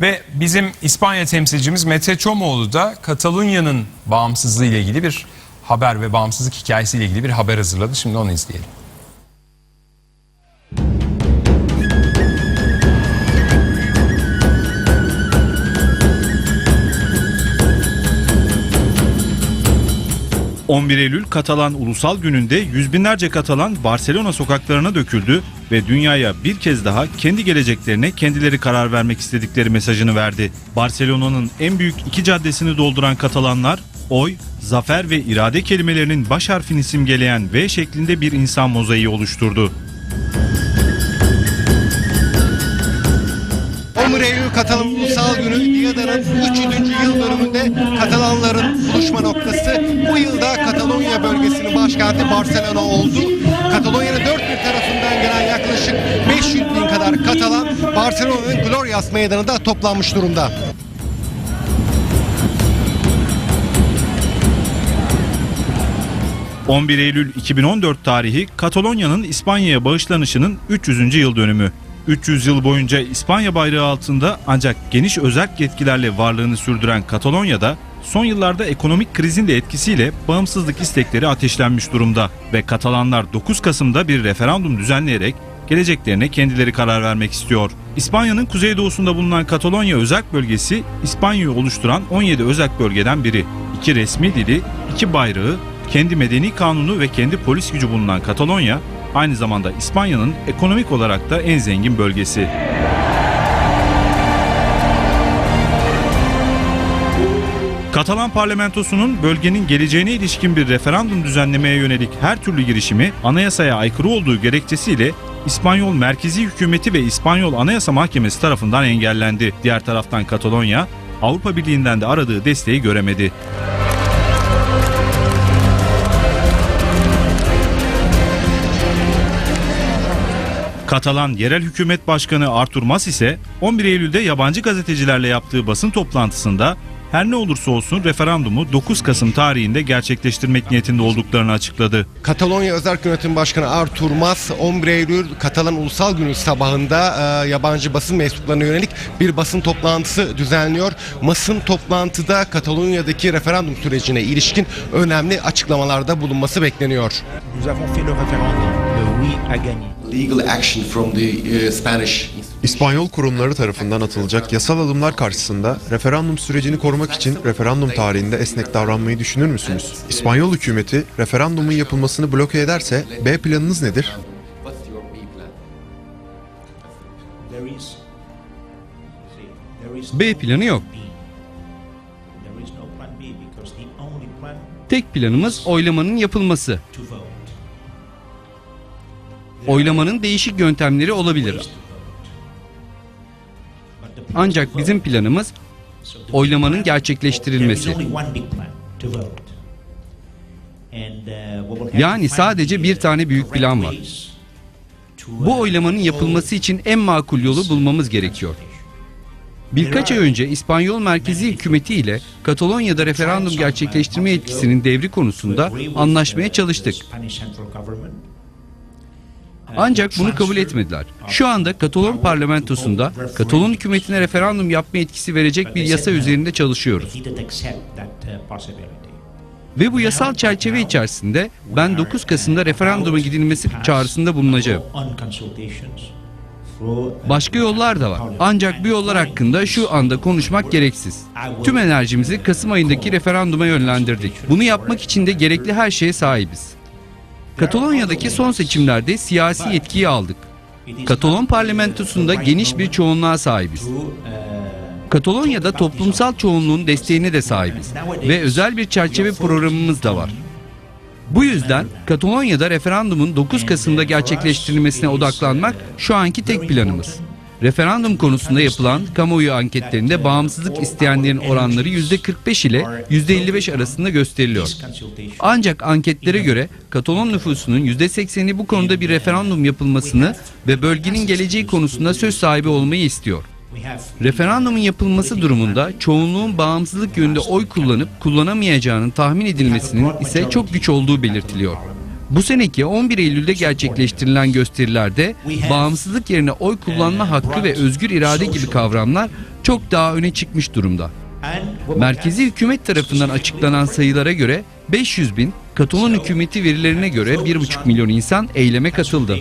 Ve bizim İspanya temsilcimiz Mete Çomoğlu da Katalonya'nın bağımsızlığı ile ilgili bir haber ve bağımsızlık hikayesiyle ilgili bir haber hazırladı. Şimdi onu izleyelim. 11 Eylül Katalan Ulusal Günü'nde yüz binlerce Katalan Barcelona sokaklarına döküldü ve dünyaya bir kez daha kendi geleceklerine kendileri karar vermek istedikleri mesajını verdi. Barcelona'nın en büyük iki caddesini dolduran Katalanlar oy, zafer ve irade kelimelerinin baş harfini simgeleyen V şeklinde bir insan mozaiği oluşturdu. 11 Eylül Katalan Ulusal Günü Diada'nın 300. yıl dönümünde Katalanların buluşma noktası. Bu yılda Katalonya bölgesinin başkenti Barcelona oldu. Katalonya'nın dört bir tarafından gelen yaklaşık 500 bin kadar Katalan Barcelona'nın Glorias meydanında toplanmış durumda. ...11 Eylül 2014 tarihi Katalonya'nın İspanya'ya bağışlanışının 300. yıl dönümü. 300 yıl boyunca İspanya bayrağı altında ancak geniş özerk yetkilerle varlığını sürdüren Katalonya'da son yıllarda ekonomik krizin de etkisiyle bağımsızlık istekleri ateşlenmiş durumda ve Katalanlar 9 Kasım'da bir referandum düzenleyerek geleceklerine kendileri karar vermek istiyor. İspanya'nın kuzeydoğusunda bulunan Katalonya özerk bölgesi İspanya'yı oluşturan 17 özerk bölgeden biri. İki resmi dili, iki bayrağı, kendi medeni kanunu ve kendi polis gücü bulunan Katalonya aynı zamanda İspanya'nın ekonomik olarak da en zengin bölgesi. Katalan parlamentosunun bölgenin geleceğine ilişkin bir referandum düzenlemeye yönelik her türlü girişimi anayasaya aykırı olduğu gerekçesiyle İspanyol Merkezi Hükümeti ve İspanyol Anayasa Mahkemesi tarafından engellendi. Diğer taraftan Katalonya Avrupa Birliği'nden de aradığı desteği göremedi. Katalan Yerel Hükümet Başkanı Artur Mas ise 11 Eylül'de yabancı gazetecilerle yaptığı basın toplantısında her ne olursa olsun referandumu 9 Kasım tarihinde gerçekleştirmek niyetinde olduklarını açıkladı. Katalonya Özerk Yönetim Başkanı Artur Mas 11 Eylül Katalan Ulusal Günü sabahında e, yabancı basın mensuplarına yönelik bir basın toplantısı düzenliyor. Mas'ın toplantıda Katalonya'daki referandum sürecine ilişkin önemli açıklamalarda bulunması bekleniyor. Uh, Spanish İspanyol kurumları tarafından atılacak yasal adımlar karşısında referandum sürecini korumak için referandum tarihinde esnek davranmayı düşünür müsünüz? İspanyol hükümeti referandumun yapılmasını bloke ederse B planınız nedir? B planı yok. B. There is no plan B because the only plan Tek planımız oylamanın yapılması. Oylamanın değişik yöntemleri olabilir. Ancak bizim planımız oylamanın gerçekleştirilmesi. Yani sadece bir tane büyük plan var. Bu oylamanın yapılması için en makul yolu bulmamız gerekiyor. Birkaç ay önce İspanyol Merkezi Hükümeti ile Katalonya'da referandum gerçekleştirme yetkisinin devri konusunda anlaşmaya çalıştık. Ancak bunu kabul etmediler. Şu anda Katalon parlamentosunda Katalon hükümetine referandum yapma yetkisi verecek bir yasa üzerinde çalışıyoruz. Ve bu yasal çerçeve içerisinde ben 9 Kasım'da referanduma gidilmesi çağrısında bulunacağım. Başka yollar da var. Ancak bu yollar hakkında şu anda konuşmak gereksiz. Tüm enerjimizi Kasım ayındaki referanduma yönlendirdik. Bunu yapmak için de gerekli her şeye sahibiz. Katalonya'daki son seçimlerde siyasi yetkiyi aldık. Katalon parlamentosunda geniş bir çoğunluğa sahibiz. Katalonya'da toplumsal çoğunluğun desteğine de sahibiz ve özel bir çerçeve programımız da var. Bu yüzden Katalonya'da referandumun 9 Kasım'da gerçekleştirilmesine odaklanmak şu anki tek planımız. Referandum konusunda yapılan kamuoyu anketlerinde bağımsızlık isteyenlerin oranları %45 ile %55 arasında gösteriliyor. Ancak anketlere göre Katalon nüfusunun %80'i bu konuda bir referandum yapılmasını ve bölgenin geleceği konusunda söz sahibi olmayı istiyor. Referandumun yapılması durumunda çoğunluğun bağımsızlık yönünde oy kullanıp kullanamayacağının tahmin edilmesinin ise çok güç olduğu belirtiliyor. Bu seneki 11 Eylül'de gerçekleştirilen gösterilerde bağımsızlık yerine oy kullanma hakkı ve özgür irade gibi kavramlar çok daha öne çıkmış durumda. Merkezi hükümet tarafından açıklanan sayılara göre 500 bin, Katalon hükümeti verilerine göre 1,5 milyon insan eyleme katıldı.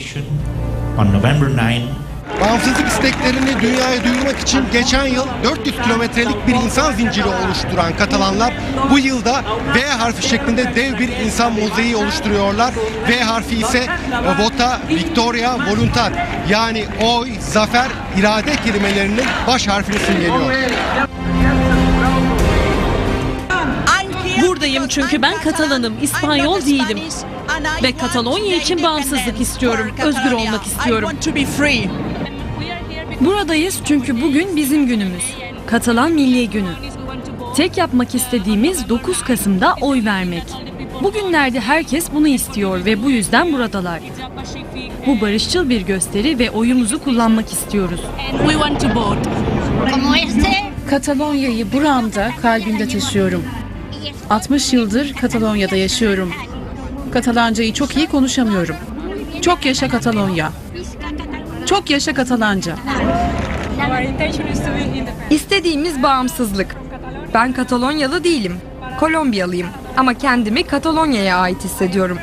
On November 9 Bağımsızlık isteklerini dünyaya duyurmak için geçen yıl 400 kilometrelik bir insan zinciri oluşturan Katalanlar bu yılda V harfi şeklinde dev bir insan mozaiği oluşturuyorlar. V harfi ise vota, victoria, voluntat yani oy, zafer, irade kelimelerinin baş harfini simgeliyor. Buradayım çünkü ben Katalanım, İspanyol değilim. Ve Katalonya için bağımsızlık istiyorum, özgür olmak istiyorum. Buradayız çünkü bugün bizim günümüz. Katalan Milli Günü. Tek yapmak istediğimiz 9 Kasım'da oy vermek. Bugünlerde herkes bunu istiyor ve bu yüzden buradalar. Bu barışçıl bir gösteri ve oyumuzu kullanmak istiyoruz. Katalonya'yı buramda, kalbimde taşıyorum. 60 yıldır Katalonya'da yaşıyorum. Katalancayı çok iyi konuşamıyorum. Çok yaşa Katalonya. Çok yaşa Katalanca. İstediğimiz bağımsızlık. Ben Katalonyalı değilim. Kolombiyalıyım ama kendimi Katalonya'ya ait hissediyorum.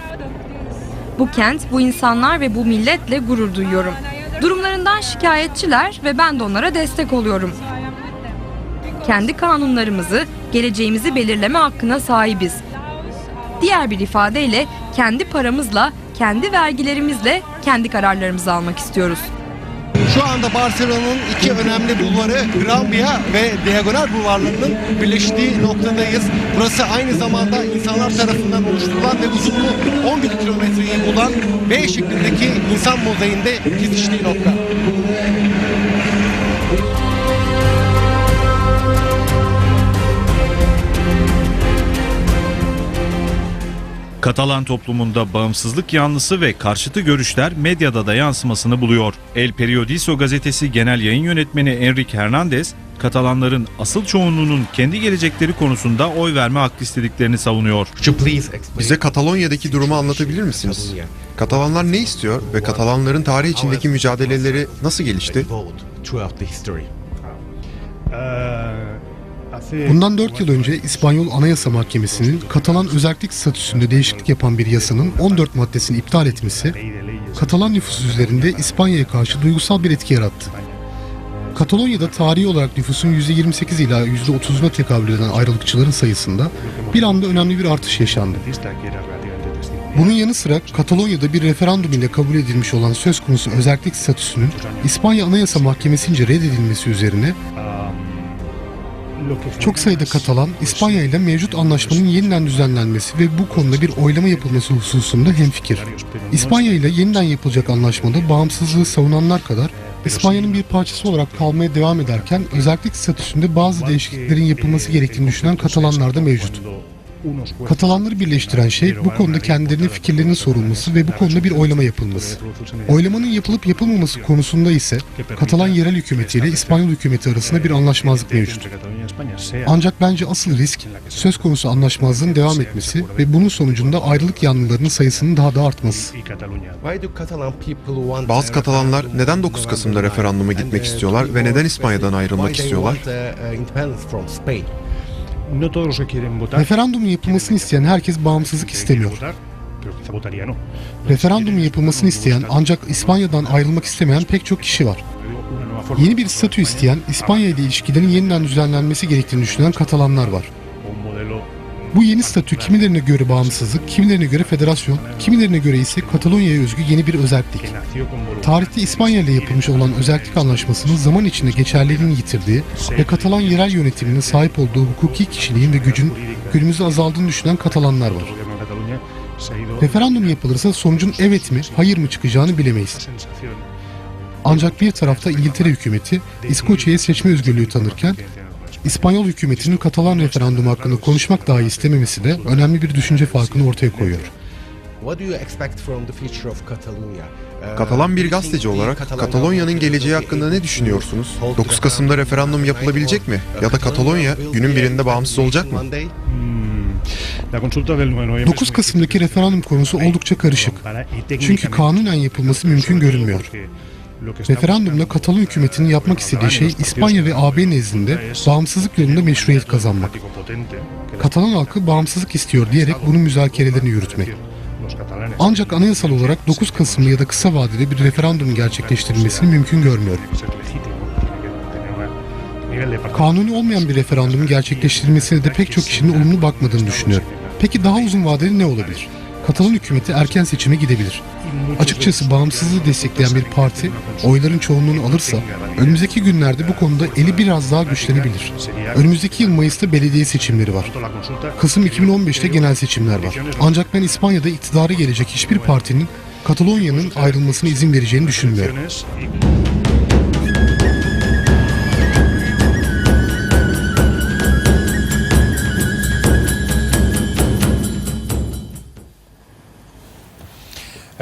Bu kent, bu insanlar ve bu milletle gurur duyuyorum. Durumlarından şikayetçiler ve ben de onlara destek oluyorum. Kendi kanunlarımızı, geleceğimizi belirleme hakkına sahibiz. Diğer bir ifadeyle kendi paramızla, kendi vergilerimizle kendi kararlarımızı almak istiyoruz. Şu anda Barcelona'nın iki önemli bulvarı Gran Via ve Diagonal bulvarlarının birleştiği noktadayız. Burası aynı zamanda insanlar tarafından oluşturulan ve uzunluğu 11 kilometreyi bulan V şeklindeki insan mozaiğinde kesiştiği nokta. Katalan toplumunda bağımsızlık yanlısı ve karşıtı görüşler medyada da yansımasını buluyor. El Periodico gazetesi genel yayın yönetmeni Enrique Hernandez, Katalanların asıl çoğunluğunun kendi gelecekleri konusunda oy verme hakkı istediklerini savunuyor. Bize Katalonya'daki durumu anlatabilir misiniz? Katalanlar ne istiyor ve Katalanların tarih içindeki mücadeleleri nasıl gelişti? Bundan 4 yıl önce İspanyol Anayasa Mahkemesi'nin Katalan özellik statüsünde değişiklik yapan bir yasanın 14 maddesini iptal etmesi, Katalan nüfusu üzerinde İspanya'ya karşı duygusal bir etki yarattı. Katalonya'da tarihi olarak nüfusun %28 ila %30'una tekabül eden ayrılıkçıların sayısında bir anda önemli bir artış yaşandı. Bunun yanı sıra Katalonya'da bir referandum ile kabul edilmiş olan söz konusu özellik statüsünün İspanya Anayasa Mahkemesi'nce reddedilmesi üzerine çok sayıda Katalan, İspanya ile mevcut anlaşmanın yeniden düzenlenmesi ve bu konuda bir oylama yapılması hususunda hemfikir. İspanya ile yeniden yapılacak anlaşmada bağımsızlığı savunanlar kadar İspanya'nın bir parçası olarak kalmaya devam ederken özellik statüsünde bazı değişikliklerin yapılması gerektiğini düşünen Katalanlar da mevcut. Katalanları birleştiren şey bu konuda kendilerinin fikirlerinin sorulması ve bu konuda bir oylama yapılması. Oylamanın yapılıp yapılmaması konusunda ise Katalan yerel hükümeti ile İspanyol hükümeti arasında bir anlaşmazlık mevcut. Ancak bence asıl risk söz konusu anlaşmazlığın devam etmesi ve bunun sonucunda ayrılık yanlılarının sayısının daha da artması. Bazı Katalanlar neden 9 Kasım'da referanduma gitmek istiyorlar ve neden İspanya'dan ayrılmak istiyorlar? Referandumun yapılmasını isteyen herkes bağımsızlık istemiyor. Referandumun yapılmasını isteyen ancak İspanya'dan ayrılmak istemeyen pek çok kişi var. Yeni bir statü isteyen, İspanya ile ilişkilerin yeniden düzenlenmesi gerektiğini düşünen Katalanlar var. Bu yeni statü kimilerine göre bağımsızlık, kimilerine göre federasyon, kimilerine göre ise Katalonya'ya özgü yeni bir özellik. Tarihte İspanya ile yapılmış olan özellik anlaşmasının zaman içinde geçerliliğini yitirdiği ve Katalan yerel yönetiminin sahip olduğu hukuki kişiliğin ve gücün günümüzde azaldığını düşünen Katalanlar var. Referandum yapılırsa sonucun evet mi, hayır mı çıkacağını bilemeyiz. Ancak bir tarafta İngiltere hükümeti İskoçya'ya seçme özgürlüğü tanırken İspanyol hükümetinin Katalan referandumu hakkında konuşmak dahi istememesi de önemli bir düşünce farkını ortaya koyuyor. Katalan bir gazeteci olarak Katalonya'nın geleceği hakkında ne düşünüyorsunuz? 9 Kasım'da referandum yapılabilecek mi? Ya da Katalonya günün birinde bağımsız olacak mı? 9 Kasım'daki referandum konusu oldukça karışık. Çünkü kanunen yapılması mümkün görünmüyor. Referandumla Katalon hükümetinin yapmak istediği şey İspanya ve AB nezdinde bağımsızlık yolunda meşruiyet kazanmak. Katalan halkı bağımsızlık istiyor diyerek bunun müzakerelerini yürütmek. Ancak anayasal olarak 9 Kasım'lı ya da kısa vadede bir referandum gerçekleştirilmesini mümkün görmüyor. Kanuni olmayan bir referandumun gerçekleştirilmesine de pek çok kişinin olumlu bakmadığını düşünüyorum. Peki daha uzun vadeli ne olabilir? Katalon hükümeti erken seçime gidebilir. Açıkçası bağımsızlığı destekleyen bir parti oyların çoğunluğunu alırsa önümüzdeki günlerde bu konuda eli biraz daha güçlenebilir. Önümüzdeki yıl Mayıs'ta belediye seçimleri var. Kasım 2015'te genel seçimler var. Ancak ben İspanya'da iktidara gelecek hiçbir partinin Katalonya'nın ayrılmasına izin vereceğini düşünmüyorum.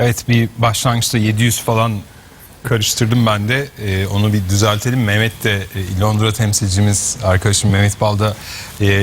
Evet bir başlangıçta 700 falan karıştırdım ben de. Ee, onu bir düzeltelim. Mehmet de e, Londra temsilcimiz arkadaşım Mehmet Balda e,